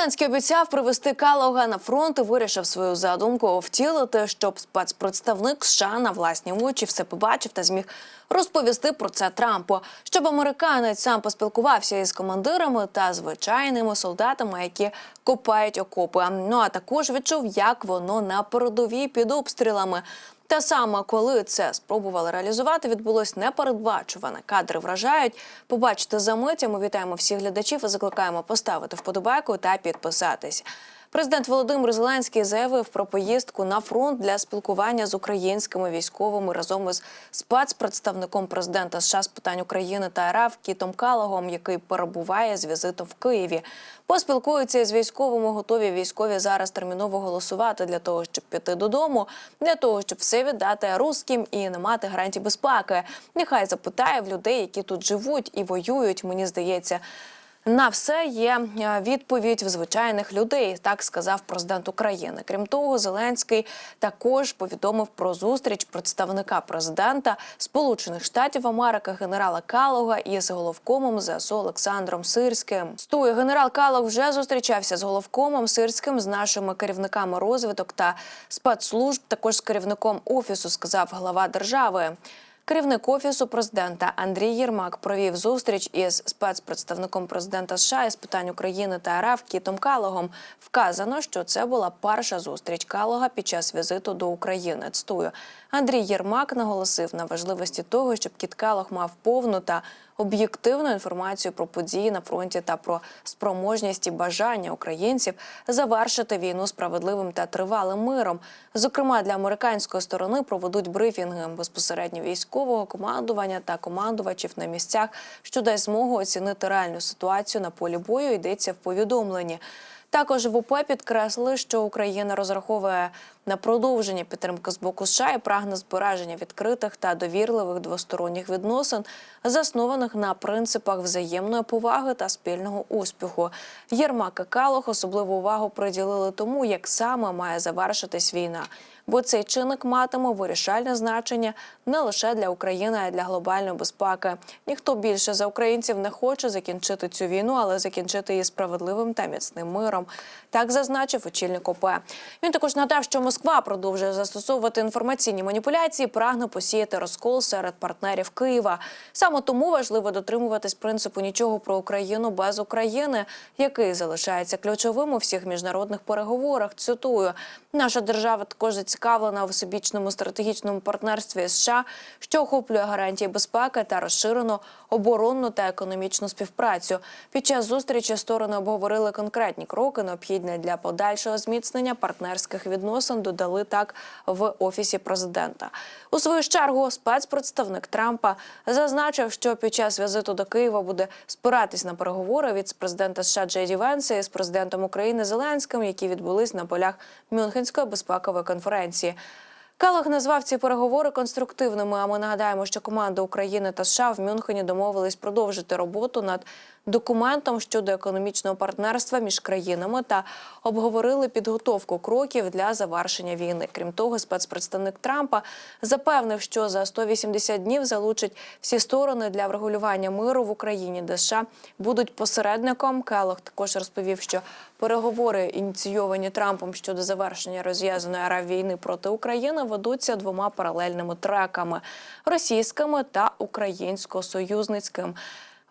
Зеленський обіцяв привести Калога на фронт і вирішив свою задумку втілити, щоб спецпредставник США на власні очі все побачив та зміг розповісти про це Трампу, щоб американець сам поспілкувався із командирами та звичайними солдатами, які копають окопи. Ну а також відчув, як воно на передовій під обстрілами. Та саме коли це спробували реалізувати, відбулось непередбачуване. Кадри вражають. Побачите за миття. Ми вітаємо всіх глядачів і закликаємо поставити вподобайку та підписатись. Президент Володимир Зеленський заявив про поїздку на фронт для спілкування з українськими військовими разом із спецпредставником президента США з питань України та РФ Кітом Калагом, який перебуває з візитом в Києві. Поспілкуються з військовими. Готові військові зараз терміново голосувати для того, щоб піти додому, для того, щоб все віддати русським і не мати гарантій безпеки. Нехай запитає в людей, які тут живуть і воюють. Мені здається. На все є е, відповідь в звичайних людей, так сказав президент України. Крім того, Зеленський також повідомив про зустріч представника президента Сполучених Штатів Америки генерала Калога із головкомом ЗСУ Олександром Сирським. Стою генерал Калог вже зустрічався з головкомом Сирським з нашими керівниками розвиток та спецслужб. Також з керівником офісу сказав глава держави. Керівник офісу президента Андрій Єрмак провів зустріч із спецпредставником президента США із питань України та РФ Кітом Калогом. Вказано, що це була перша зустріч Калога під час візиту до України. Цитую. Андрій Єрмак наголосив на важливості того, щоб Кіт Калог мав повну та об'єктивну інформацію про події на фронті та про спроможність і бажання українців завершити війну справедливим та тривалим миром. Зокрема, для американської сторони проведуть брифінги безпосередньо військового командування та командувачів на місцях, що дасть змогу оцінити реальну ситуацію на полі бою. Йдеться в повідомленні. Також в УП підкреслили, що Україна розраховує на продовження підтримки з боку США і прагне збереження відкритих та довірливих двосторонніх відносин, заснованих на принципах взаємної поваги та спільного успіху. Єрмак і Калох особливу увагу приділили тому, як саме має завершитись війна. Бо цей чинник матиме вирішальне значення не лише для України, а й для глобальної безпеки. Ніхто більше за українців не хоче закінчити цю війну, але закінчити її справедливим та міцним миром. Так зазначив очільник ОП. Він також надав, що Москва продовжує застосовувати інформаційні маніпуляції, прагне посіяти розкол серед партнерів Києва. Саме тому важливо дотримуватись принципу нічого про Україну без України, який залишається ключовим у всіх міжнародних переговорах. Цитую, наша держава також зацікавлена у всебічному стратегічному партнерстві США, що охоплює гарантії безпеки та розширену оборонну та економічну співпрацю. Під час зустрічі сторони обговорили конкретні кроки, необхідні для подальшого зміцнення партнерських відносин. Додали так в офісі президента. У свою чергу спецпредставник Трампа зазначив, що під час візиту до Києва буде спиратись на переговори від президента США Джей Венса із президентом України Зеленським, які відбулись на полях Мюнхенської безпекової конференції. Калах назвав ці переговори конструктивними. А ми нагадаємо, що команда України та США в Мюнхені домовились продовжити роботу над документом щодо економічного партнерства між країнами та обговорили підготовку кроків для завершення війни. Крім того, спецпредставник Трампа запевнив, що за 180 днів залучить всі сторони для врегулювання миру в Україні, де США будуть посередником. Келох також розповів, що переговори, ініційовані Трампом щодо завершення розв'язаної РФ війни проти України, ведуться двома паралельними треками російськими та українсько-союзницьким.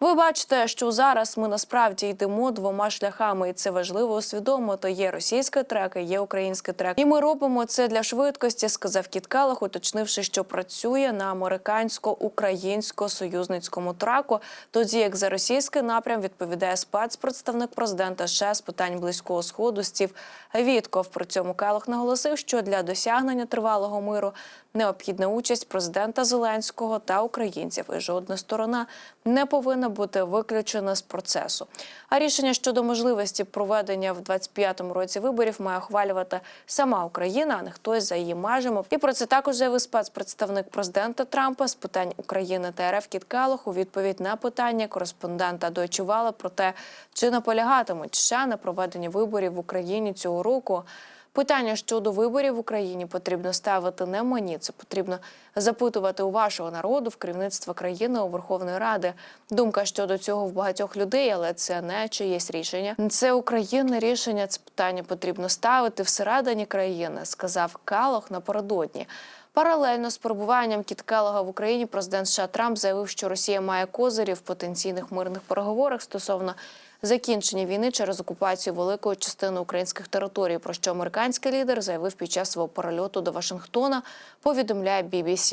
Ви бачите, що зараз ми насправді йдемо двома шляхами, і це важливо усвідомити. Є російський трек, і є український трек. І ми робимо це для швидкості, сказав Кіт Калах, уточнивши, що працює на американсько-українсько-союзницькому траку. Тоді як за російський напрям відповідає спецпредставник президента США з питань близького сходу Стів Вітков. При цьому Калах наголосив, що для досягнення тривалого миру необхідна участь президента Зеленського та українців, і жодна сторона не повинна бути виключена з процесу. А рішення щодо можливості проведення в 25-му році виборів має ухвалювати сама Україна, а не хтось за її межами. І про це також заявив спецпредставник президента Трампа з питань України та РФ Кіт Калох у відповідь на питання кореспондента Deutsche про те, чи наполягатимуть США на проведенні виборів в Україні цього року. Питання щодо виборів в Україні потрібно ставити не мені. Це потрібно запитувати у вашого народу в керівництва країни у Верховної Ради. Думка щодо цього в багатьох людей, але це не чиєсь рішення. Це України рішення. Це питання потрібно ставити всередині країни, сказав Калох напередодні. Паралельно з перебуванням Кіт Келлога в Україні президент США Трамп заявив, що Росія має козирі в потенційних мирних переговорах стосовно закінчення війни через окупацію великої частини українських територій, про що американський лідер заявив під час свого перельоту до Вашингтона. Повідомляє BBC.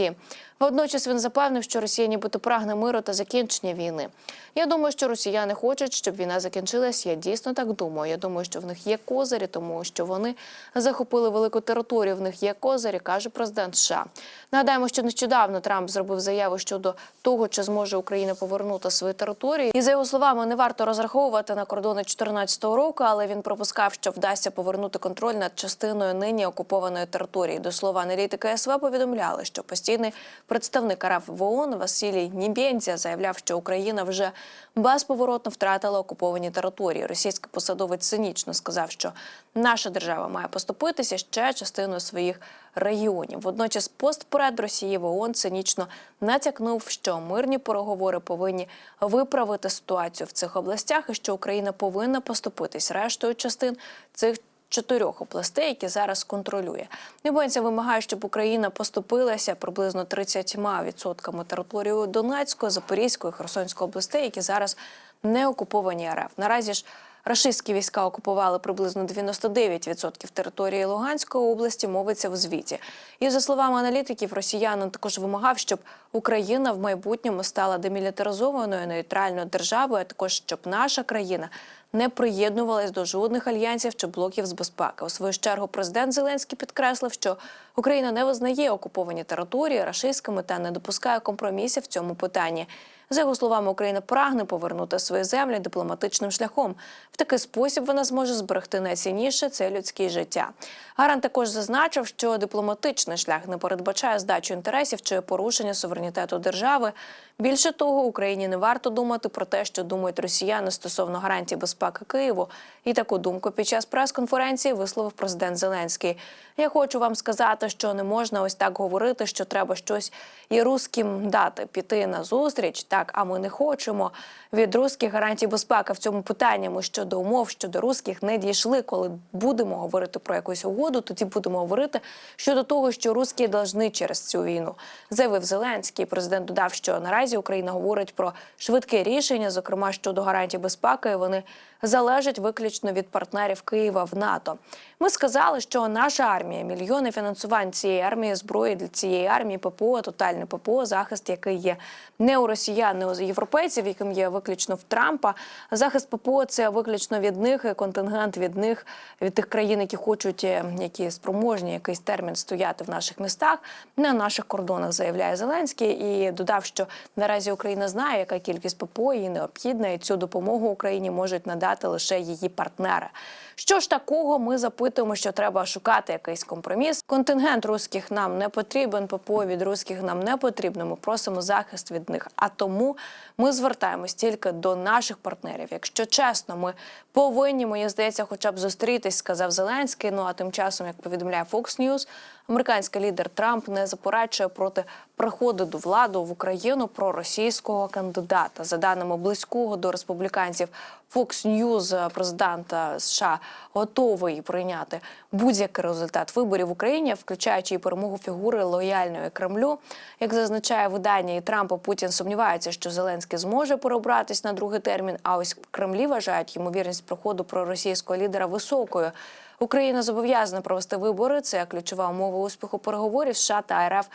Водночас він запевнив, що Росія нібито прагне миру та закінчення війни. Я думаю, що росіяни хочуть, щоб війна закінчилась. Я дійсно так думаю. Я думаю, що в них є козирі, тому що вони захопили велику територію. В них є козирі, каже президент США. Нагадаємо, що нещодавно Трамп зробив заяву щодо того, чи зможе Україна повернути свої території. І за його словами, не варто розраховувати на кордони 2014 року, але він пропускав, що вдасться повернути контроль над частиною нині окупованої території. До слова, аналітики СВ повідомляли, що постійний представник РФ в ООН Василій Нібєнця заявляв, що Україна вже безповоротно втратила окуповані території. Російський посадовець цинічно сказав, що наша держава має поступитися ще частиною своїх регіонів. Водночас постпред Росії в ООН цинічно натякнув, що мирні переговори повинні виправити ситуацію в цих областях, і що Україна повинна поступитись рештою частин цих. Чотирьох областей, які зараз контролює, Нібонця вимагає, щоб Україна поступилася приблизно 30% території Донецької, Запорізької, Херсонської областей, які зараз не окуповані РФ. Наразі ж рашистські війська окупували приблизно 99% території Луганської області. Мовиться в звіті. І за словами аналітиків, росіянин також вимагав, щоб Україна в майбутньому стала демілітаризованою нейтральною державою, а також щоб наша країна не приєднувалась до жодних альянсів чи блоків з безпеки. У свою чергу президент Зеленський підкреслив, що Україна не визнає окуповані території рашистськими та не допускає компромісів в цьому питанні. За його словами, Україна прагне повернути свої землі дипломатичним шляхом. В такий спосіб вона зможе зберегти найцінніше це людське життя. Гарант також зазначив, що дипломатичний шлях не передбачає здачу інтересів чи порушення суверенітету держави. Більше того, Україні не варто думати про те, що думають росіяни стосовно гарантій безпеки Києву. І таку думку під час прес-конференції висловив президент Зеленський. Я хочу вам сказати, що не можна ось так говорити, що треба щось і русським дати піти на зустріч. Так, а ми не хочемо від русських гарантій безпеки в цьому питанні. Ми щодо умов щодо русських не дійшли. Коли будемо говорити про якусь угоду, тоді будемо говорити щодо того, що русські должны через цю війну. Заявив Зеленський. Президент додав, що наразі Україна говорить про швидке рішення, зокрема щодо гарантій безпеки. Вони залежать виключно від партнерів Києва в НАТО. Ми сказали, що наша армія, мільйони фінансувань цієї армії, зброї для цієї армії, ППО, тотальне ППО, захист, який є не у росіян, не у європейців, яким є виключно в Трампа. Захист ППО це виключно від них, і контингент від них, від тих країн, які хочуть, е, які спроможні якийсь термін стояти в наших містах, на наших кордонах, заявляє Зеленський, і додав, що наразі Україна знає, яка кількість ППО їй необхідна, і цю допомогу Україні можуть надати лише її партнери. Що ж такого ми запитуємо, що треба шукати якийсь компроміс. Контингент русських нам не потрібен, ППО від русських нам не потрібно. Ми просимо захист від них. А тому ми звертаємось тільки до наших партнерів. Якщо чесно, ми повинні, мені здається, хоча б зустрітись, сказав Зеленський. Ну а тим часом, як повідомляє Fox News, американський лідер Трамп не заперечує проти приходу до влади в Україну про російського кандидата. За даними близького до республіканців Fox News, президент США готовий прийняти будь-який результат виборів в Україні, включаючи і перемогу фігури лояльної Кремлю. Як зазначає видання і Трампа, Путін сумнівається, що Зеленський зможе перебратись на другий термін. А ось Кремлі вважають ймовірність приходу проросійського лідера високою. Україна зобов'язана провести вибори. Це ключова умова успіху переговорів. США та РФ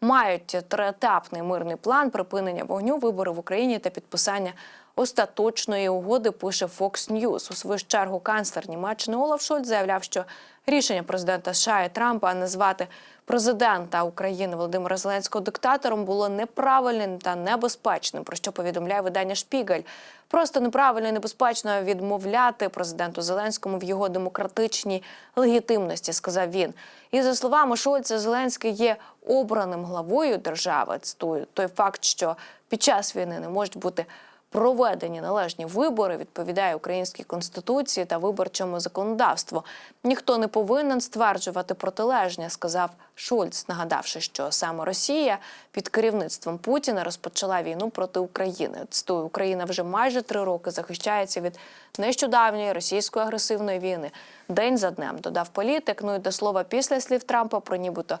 мають триетапний мирний план припинення вогню, вибори в Україні та підписання остаточної угоди. Пише Fox News. У свою чергу канцлер Німеччини Олаф Шольц заявляв, що рішення президента США і Трампа назвати президента України Володимира Зеленського диктатором було неправильним та небезпечним. Про що повідомляє видання Шпігель. Просто неправильно і небезпечно відмовляти президенту Зеленському в його демократичній легітимності, сказав він. І за словами Шольца, Зеленський є обраним главою держави. Цитую той факт, що під час війни не можуть бути проведені належні вибори, відповідає українській конституції та виборчому законодавству. Ніхто не повинен стверджувати протилежне, сказав Шульц, нагадавши, що саме Росія під керівництвом Путіна розпочала війну проти України. Цитую, Україна вже майже три роки захищається від нещодавньої російської агресивної війни. День за днем додав політик. Ну і до слова, після слів Трампа про нібито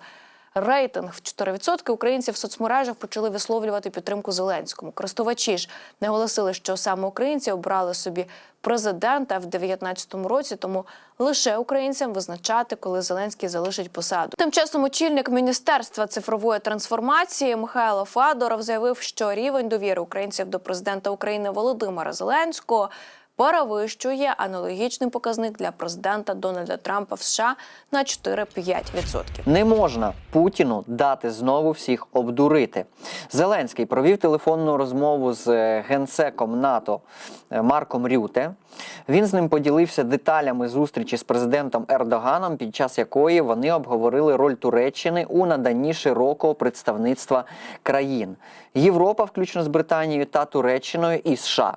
рейтинг в 4% українців в соцмережах почали висловлювати підтримку Зеленському. Користувачі ж наголосили, що саме українці обрали собі президента в 2019 році, тому лише українцям визначати, коли Зеленський залишить посаду. Тим часом очільник міністерства цифрової трансформації Михайло Фадоров заявив, що рівень довіри українців до президента України Володимира Зеленського перевищує аналогічний показник для президента Дональда Трампа в США на 4-5%. Не можна Путіну дати знову всіх обдурити. Зеленський провів телефонну розмову з е, генсеком НАТО е, Марком Рюте. Він з ним поділився деталями зустрічі з президентом Ердоганом, під час якої вони обговорили роль Туреччини у наданні широкого представництва країн Європа, включно з Британією та Туреччиною і США.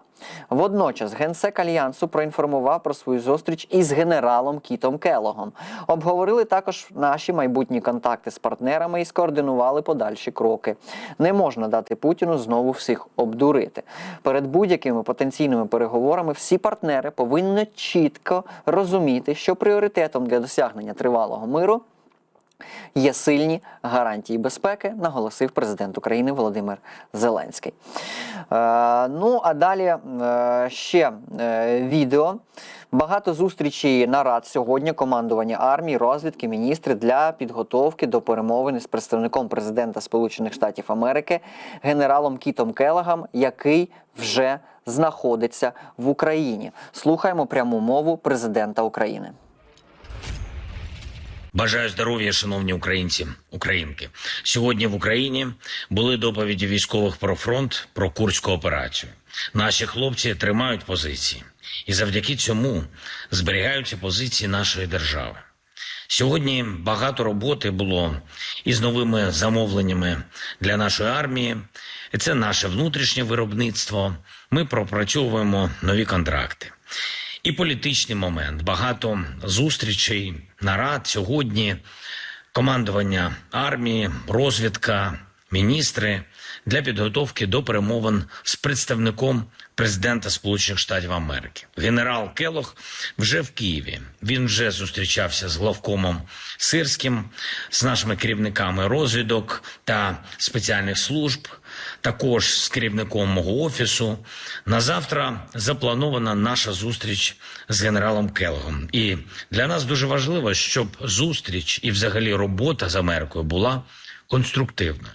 Водночас генсек альянсу проінформував про свою зустріч із генералом Кітом Келогом. Обговорили також наші майбутні контакти з партнерами і скоординували подальші кроки. Не можна дати Путіну знову всіх обдурити. Перед будь-якими потенційними переговорами всі партнери повинні чітко розуміти, що пріоритетом для досягнення тривалого миру є сильні гарантії безпеки, наголосив президент України Володимир Зеленський. Е, ну а далі е, ще е, відео. Багато зустрічей нарад сьогодні командування армії, розвідки, міністри для підготовки до перемовини з представником президента Сполучених Штатів Америки генералом Кітом Келагом, який вже знаходиться в Україні. Слухаємо пряму мову президента України. Бажаю здоров'я, шановні українці, українки. Сьогодні в Україні були доповіді військових про фронт, про курську операцію. Наші хлопці тримають позиції, і завдяки цьому зберігаються позиції нашої держави. Сьогодні багато роботи було із новими замовленнями для нашої армії. Це наше внутрішнє виробництво. Ми пропрацьовуємо нові контракти. І політичний момент. Багато зустрічей, нарад сьогодні, командування армії, розвідка, міністри для підготовки до перемовин з представником президента Сполучених Штатів Америки. Генерал Келох вже в Києві. Він вже зустрічався з главкомом Сирським, з нашими керівниками розвідок та спеціальних служб також з керівником мого офісу. На завтра запланована наша зустріч з генералом Келгом. І для нас дуже важливо, щоб зустріч і, взагалі, робота з Америкою була конструктивною.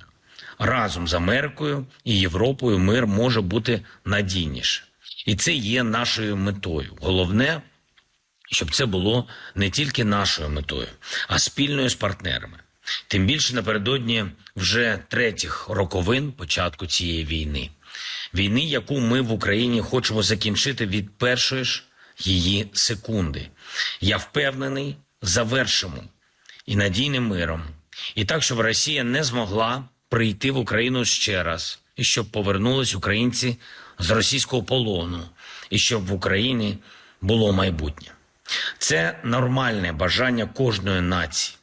Разом з Америкою і Європою мир може бути надійніше, і це є нашою метою. Головне, щоб це було не тільки нашою метою, а спільною з партнерами. Тим більше напередодні вже третіх роковин початку цієї війни, війни, яку ми в Україні хочемо закінчити від першої ж її секунди. Я впевнений, завершимо і надійним миром, і так, щоб Росія не змогла прийти в Україну ще раз, і щоб повернулись українці з російського полону, і щоб в Україні було майбутнє. Це нормальне бажання кожної нації.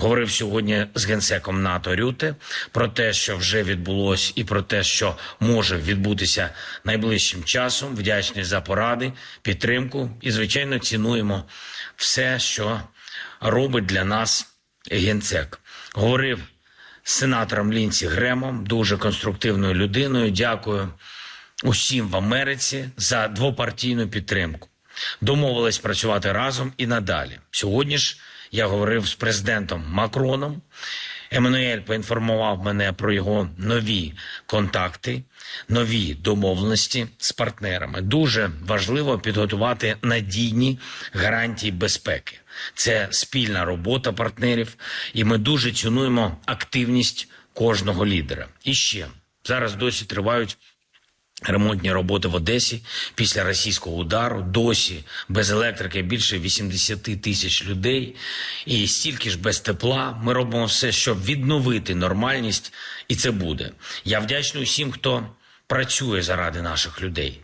Говорив сьогодні з генсеком НАТО Рюте про те, що вже відбулось, і про те, що може відбутися найближчим часом. Вдячний за поради, підтримку і, звичайно, цінуємо все, що робить для нас генсек. Говорив з сенатором Лінсі Гремом, дуже конструктивною людиною. Дякую усім в Америці за двопартійну підтримку. Домовились працювати разом і надалі. Сьогодні ж я говорив з президентом Макроном. Еммануель поінформував мене про його нові контакти, нові домовленості з партнерами. Дуже важливо підготувати надійні гарантії безпеки. Це спільна робота партнерів, і ми дуже цінуємо активність кожного лідера. І ще зараз досі тривають Ремонтні роботи в Одесі після російського удару досі без електрики більше 80 тисяч людей, і стільки ж без тепла. Ми робимо все, щоб відновити нормальність, і це буде. Я вдячний усім, хто працює заради наших людей,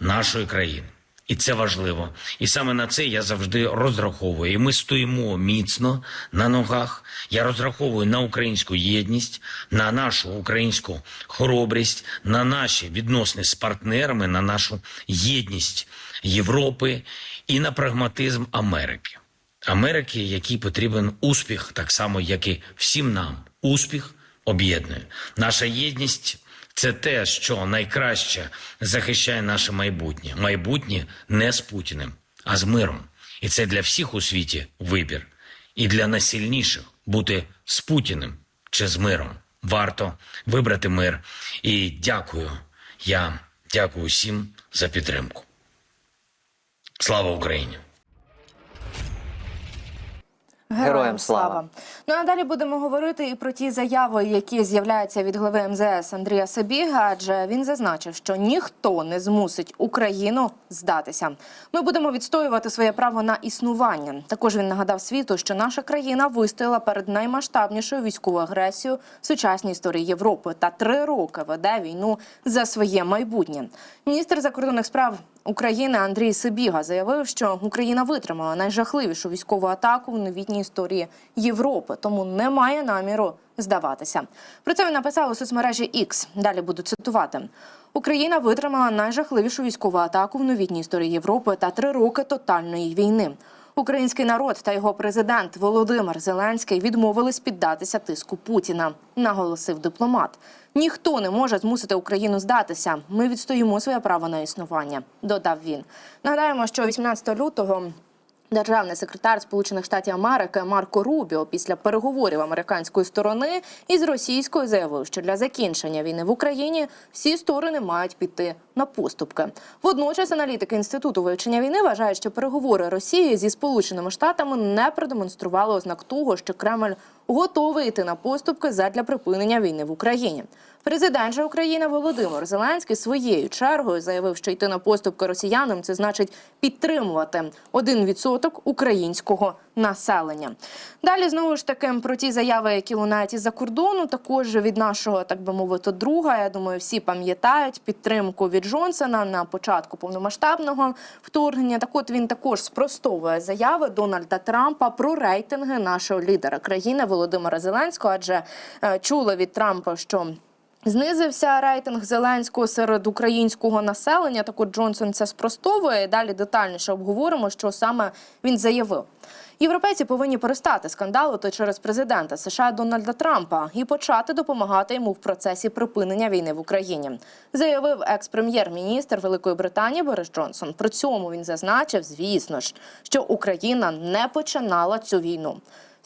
нашої країни. І це важливо. І саме на це я завжди розраховую. І ми стоїмо міцно на ногах. Я розраховую на українську єдність, на нашу українську хоробрість, на наші відносини з партнерами, на нашу єдність Європи і на прагматизм Америки. Америки, якій потрібен успіх, так само, як і всім нам. Успіх об'єднує. Наша єдність це те, що найкраще захищає наше майбутнє. Майбутнє не з Путіним, а з миром. І це для всіх у світі вибір. І для найсильніших бути з Путіним чи з миром. Варто вибрати мир. І дякую. Я дякую всім за підтримку. Слава Україні! Героям слава. Ну а далі будемо говорити і про ті заяви, які з'являються від глави МЗС Андрія Сабіга, адже він зазначив, що ніхто не змусить Україну здатися. Ми будемо відстоювати своє право на існування. Також він нагадав світу, що наша країна вистояла перед наймасштабнішою військовою агресією в сучасній історії Європи та три роки веде війну за своє майбутнє. Міністр закордонних справ України Андрій Сибіга заявив, що Україна витримала найжахливішу військову атаку в новітній історії Європи, тому не має наміру здаватися. Про це він написав у соцмережі X. Далі буду цитувати. Україна витримала найжахливішу військову атаку в новітній історії Європи та три роки тотальної війни. Український народ та його президент Володимир Зеленський відмовились піддатися тиску Путіна, наголосив дипломат. Ніхто не може змусити Україну здатися. Ми відстоїмо своє право на існування, додав він. Нагадаємо, що 18 лютого. Державний секретар Сполучених Штатів Америки Марко Рубіо після переговорів американської сторони із російською заявив, що для закінчення війни в Україні всі сторони мають піти на поступки. Водночас аналітики інституту вивчення війни вважають, що переговори Росії зі Сполученими Штатами не продемонстрували ознак того, що Кремль готовий йти на поступки задля припинення війни в Україні. Президент же України Володимир Зеленський своєю чергою заявив, що йти на поступки росіянам це значить підтримувати 1% українського населення. Далі знову ж таки про ті заяви, які лунають із-за кордону, також від нашого, так би мовити, друга. Я думаю, всі пам'ятають підтримку від Джонсона на початку повномасштабного вторгнення. Так от він також спростовує заяви Дональда Трампа про рейтинги нашого лідера країни Володимира Зеленського, адже е, чули від Трампа, що. Знизився рейтинг Зеленського серед українського населення. Так от Джонсон це спростовує. Далі детальніше обговоримо, що саме він заявив. Європейці повинні перестати скандалити через президента США Дональда Трампа і почати допомагати йому в процесі припинення війни в Україні, заявив екс-прем'єр-міністр Великої Британії Борис Джонсон. При цьому він зазначив, звісно ж, що Україна не починала цю війну.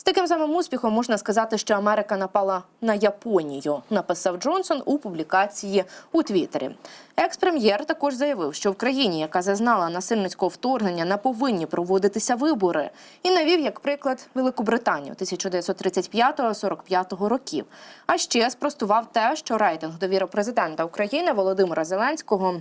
Таким самим успіхом можна сказати, що Америка напала на Японію, написав Джонсон у публікації у Твіттері. Екс-прем'єр також заявив, що в країні, яка зазнала насильницького вторгнення, не повинні проводитися вибори, і навів як приклад Велику Британію 1935-45 років. А ще спростував те, що рейтинг довіри президента України Володимира Зеленського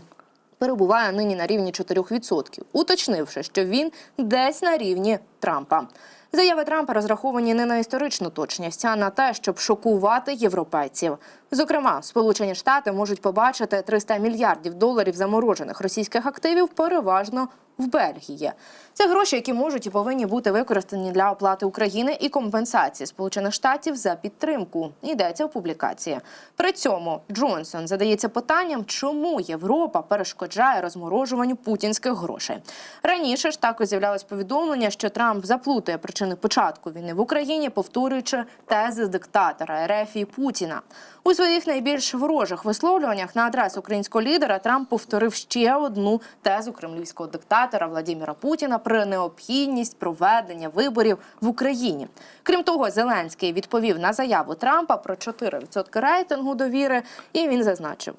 перебуває нині на рівні 4%, уточнивши, що він десь на рівні Трампа. Заяви Трампа розраховані не на історичну точність, а на те, щоб шокувати європейців. Зокрема, Сполучені Штати можуть побачити 300 мільярдів доларів заморожених російських активів, переважно в Бельгії. Це гроші, які можуть і повинні бути використані для оплати України і компенсації Сполучених Штатів за підтримку. Йдеться в публікації. При цьому Джонсон задається питанням, чому Європа перешкоджає розморожуванню путінських грошей. Раніше ж також з'являлось повідомлення, що Трамп заплутає причини початку війни в Україні, повторюючи тези диктатора Ерефії Путіна. У своїх найбільш ворожих висловлюваннях на адресу українського лідера Трамп повторив ще одну тезу кремлівського диктатора Владимира Путіна про необхідність проведення виборів в Україні. Крім того, Зеленський відповів на заяву Трампа про 4% рейтингу довіри, і він зазначив.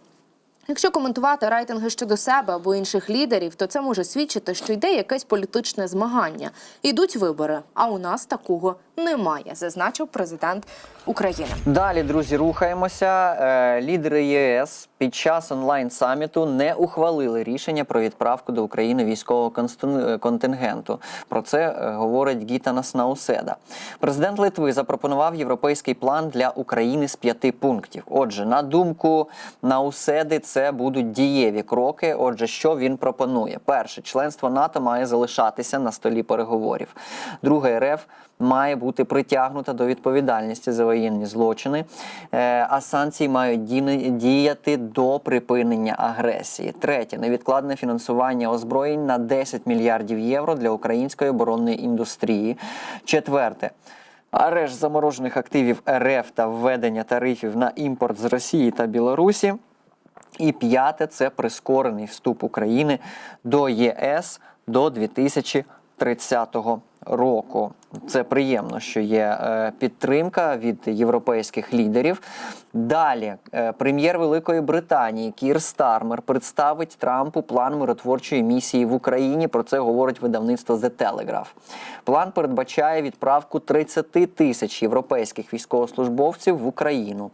Якщо коментувати рейтинги щодо себе або інших лідерів, то це може свідчити, що йде якесь політичне змагання. Йдуть вибори, а у нас такого немає, зазначив президент України. Далі, друзі, рухаємося. Е, Лідери ЄС під час онлайн саміту не ухвалили рішення про відправку до України військового констин- контингенту. Про це е, говорить Гітанас Науседа. Президент Литви запропонував європейський план для України з п'яти пунктів. Отже, на думку Науседи, це будуть дієві кроки. Отже, що він пропонує? Перше, членство НАТО має залишатися на столі переговорів. Друге, РФ має бути притягнута до відповідальності за воєнні злочини, е, а санкції мають діяти до припинення агресії. Третє невідкладне фінансування озброєнь на 10 мільярдів євро для української оборонної індустрії. Четверте. Арешт заморожених активів РФ та введення тарифів на імпорт з Росії та Білорусі. І п'яте це прискорений вступ України до ЄС до 2030 року. Це приємно, що є е, підтримка від європейських лідерів. Далі е, прем'єр Великої Британії Кір Стармер представить Трампу план миротворчої місії в Україні. Про це говорить видавництво The Telegraph. План передбачає відправку 30 тисяч європейських військовослужбовців в Україну.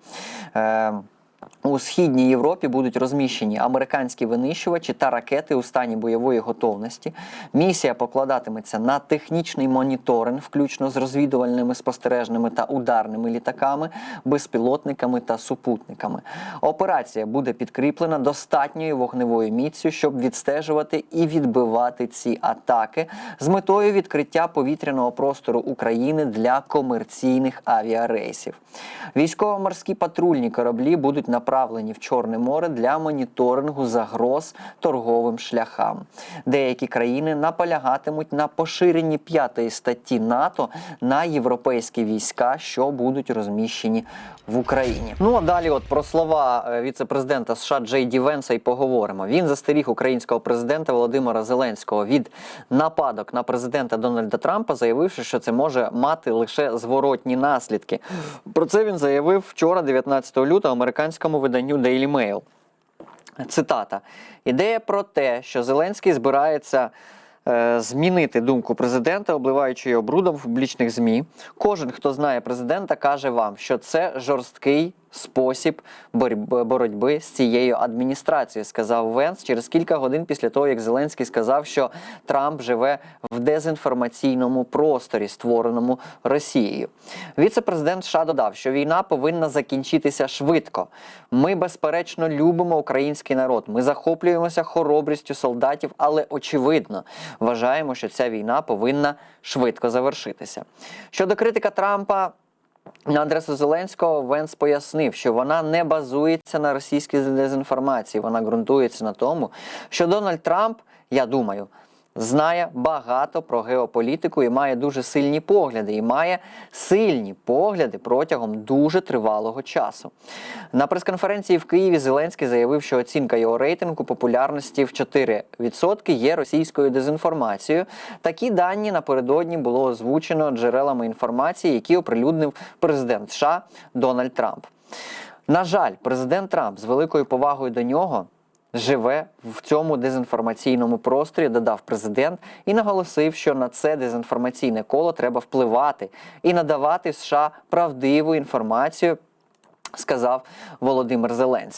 У східній Європі будуть розміщені американські винищувачі та ракети у стані бойової готовності. Місія покладатиметься на технічний моніторинг, включно з розвідувальними спостережними та ударними літаками, безпілотниками та супутниками. Операція буде підкріплена достатньою вогневою міцю, щоб відстежувати і відбивати ці атаки з метою відкриття повітряного простору України для комерційних авіарейсів. Військово-морські патрульні кораблі будуть направлені в Чорне море для моніторингу загроз торговим шляхам. Деякі країни наполягатимуть на поширенні п'ятої статті НАТО на європейські війська, що будуть розміщені в Україні. Ну а далі, от про слова е, віце-президента США Джей Ді Венса і поговоримо. Він застеріг українського президента Володимира Зеленського від нападок на президента Дональда Трампа, заявивши, що це може мати лише зворотні наслідки. Про це він заявив вчора, 19 лютого, американському виданню Daily Mail. Цитата: ідея про те, що Зеленський збирається е, змінити думку президента, обливаючи його брудом в публічних змі. Кожен, хто знає президента, каже вам, що це жорсткий спосіб боротьби, з цією адміністрацією, сказав Венс через кілька годин після того, як Зеленський сказав, що Трамп живе в дезінформаційному просторі, створеному Росією. Віце-президент США додав, що війна повинна закінчитися швидко. Ми, безперечно, любимо український народ. Ми захоплюємося хоробрістю солдатів, але очевидно вважаємо, що ця війна повинна швидко завершитися. Щодо критика Трампа. На адресу Зеленського Венс пояснив, що вона не базується на російській дезінформації, вона ґрунтується на тому, що Дональд Трамп, я думаю, знає багато про геополітику і має дуже сильні погляди, і має сильні погляди протягом дуже тривалого часу. На прес-конференції в Києві Зеленський заявив, що оцінка його рейтингу популярності в 4% є російською дезінформацією. Такі дані напередодні було озвучено джерелами інформації, які оприлюднив президент США Дональд Трамп. На жаль, президент Трамп з великою повагою до нього живе в цьому дезінформаційному просторі, додав президент, і наголосив, що на це дезінформаційне коло треба впливати і надавати США правдиву інформацію. Сказав Володимир Зеленський.